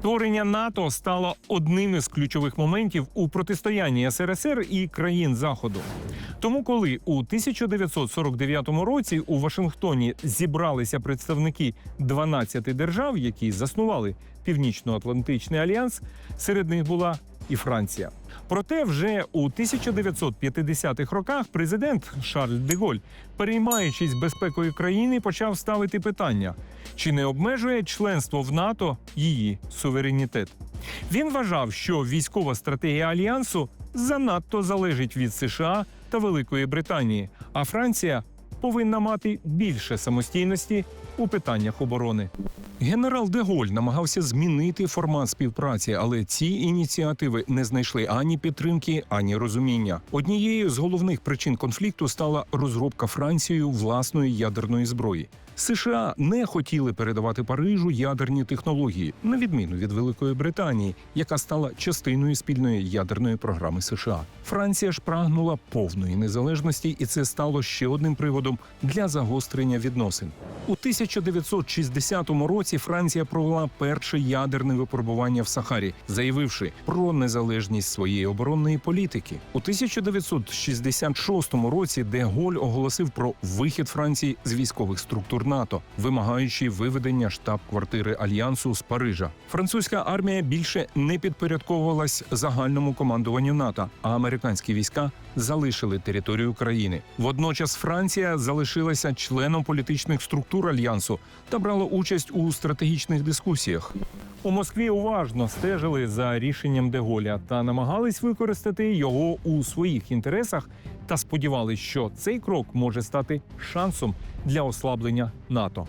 Створення НАТО стало одним із ключових моментів у протистоянні СРСР і країн Заходу. Тому, коли у 1949 році у Вашингтоні зібралися представники 12 держав, які заснували Північно-Атлантичний альянс, серед них була і Франція. Проте вже у 1950-х роках президент Шарль де Голь, переймаючись безпекою країни, почав ставити питання: чи не обмежує членство в НАТО її суверенітет? Він вважав, що військова стратегія альянсу занадто залежить від США та Великої Британії, а Франція повинна мати більше самостійності у питаннях оборони. Генерал де Голь намагався змінити формат співпраці, але ці ініціативи не знайшли ані підтримки, ані розуміння. Однією з головних причин конфлікту стала розробка Францією власної ядерної зброї. США не хотіли передавати Парижу ядерні технології, на відміну від Великої Британії, яка стала частиною спільної ядерної програми США. Франція ж прагнула повної незалежності, і це стало ще одним приводом для загострення відносин. У 1960 році Франція провела перше ядерне випробування в Сахарі, заявивши про незалежність своєї оборонної політики. У 1966 році де Голь оголосив про вихід Франції з військових структур НАТО, вимагаючи виведення штаб-квартири альянсу з Парижа. Французька армія більше не підпорядковувалась загальному командуванню НАТО, а американські війська залишили територію країни. Водночас Франція залишилася членом політичних структур альянсу та брала участь у стратегічних дискусіях. У Москві уважно стежили за рішенням Деголя та намагались використати його у своїх інтересах та сподівались, що цей крок може стати шансом для ослаблення НАТО.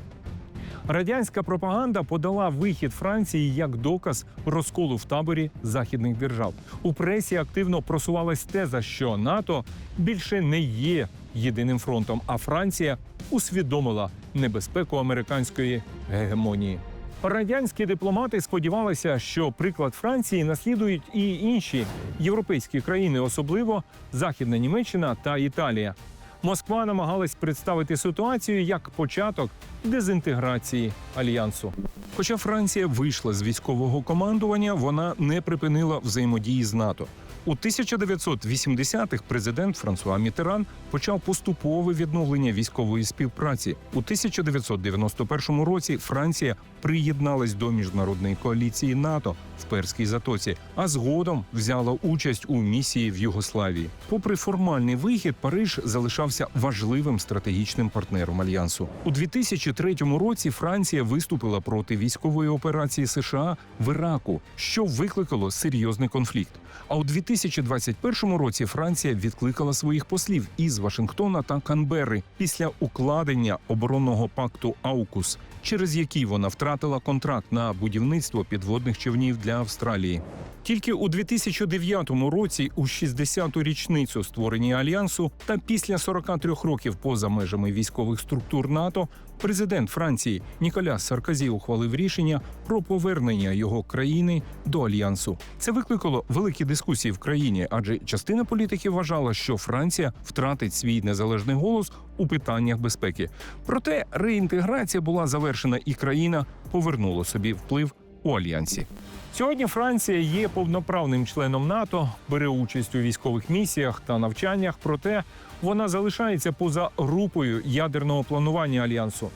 Радянська пропаганда подала вихід Франції як доказ розколу в таборі західних держав. У пресі активно просувалась теза, що НАТО більше не є єдиним фронтом, а Франція усвідомила небезпеку американської гегемонії. Радянські дипломати сподівалися, що приклад Франції наслідують і інші європейські країни, особливо Західна Німеччина та Італія. Москва намагалась представити ситуацію як початок дезінтеграції альянсу. Хоча Франція вийшла з військового командування, вона не припинила взаємодії з НАТО. У 1980-х президент Франсуа Мітеран почав поступове відновлення військової співпраці. У 1991 році Франція приєдналась до міжнародної коаліції НАТО в Перській затоці, а згодом взяла участь у місії в Югославії. Попри формальний вихід, Париж залишався важливим стратегічним партнером альянсу. У 2003 році Франція виступила проти військової операції США в Іраку, що викликало серйозний конфлікт. А у 2021 році Франція відкликала своїх послів із Вашингтона та Канберри після укладення оборонного пакту Аукус, через який вона втратила контракт на будівництво підводних човнів для Австралії. Тільки у 2009 році, у 60-ту річницю створення альянсу, та після 43 років поза межами військових структур НАТО, президент Франції Ніколяс Саркозі ухвалив рішення про повернення його країни до альянсу. Це викликало великі дискусії в країні, адже частина політиків вважала, що Франція втратить свій незалежний голос у питаннях безпеки. Проте реінтеграція була завершена, і країна повернула собі вплив у альянсі. Сьогодні Франція є повноправним членом НАТО, бере участь у військових місіях та навчаннях, проте вона залишається поза групою ядерного планування альянсу,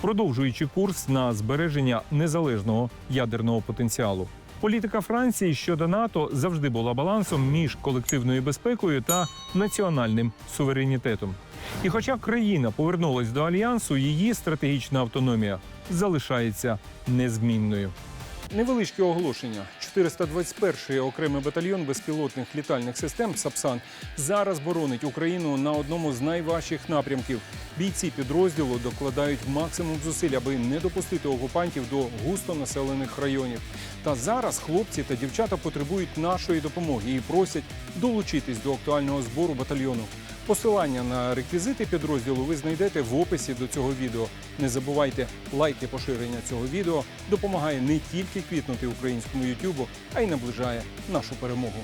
продовжуючи курс на збереження незалежного ядерного потенціалу. Політика Франції щодо НАТО завжди була балансом між колективною безпекою та національним суверенітетом. І хоча країна повернулась до альянсу, її стратегічна автономія залишається незмінною. Невеличке оголошення. 421-й окремий батальйон безпілотних літальних систем Сапсан зараз боронить Україну на одному з найважчих напрямків. Бійці підрозділу докладають максимум зусиль, аби не допустити окупантів до густонаселених районів. Та зараз хлопці та дівчата потребують нашої допомоги і просять долучитись до актуального збору батальйону. Посилання на реквізити підрозділу ви знайдете в описі до цього відео. Не забувайте, лайк і поширення цього відео допомагає не тільки квітнути українському Ютубу, а й наближає нашу перемогу.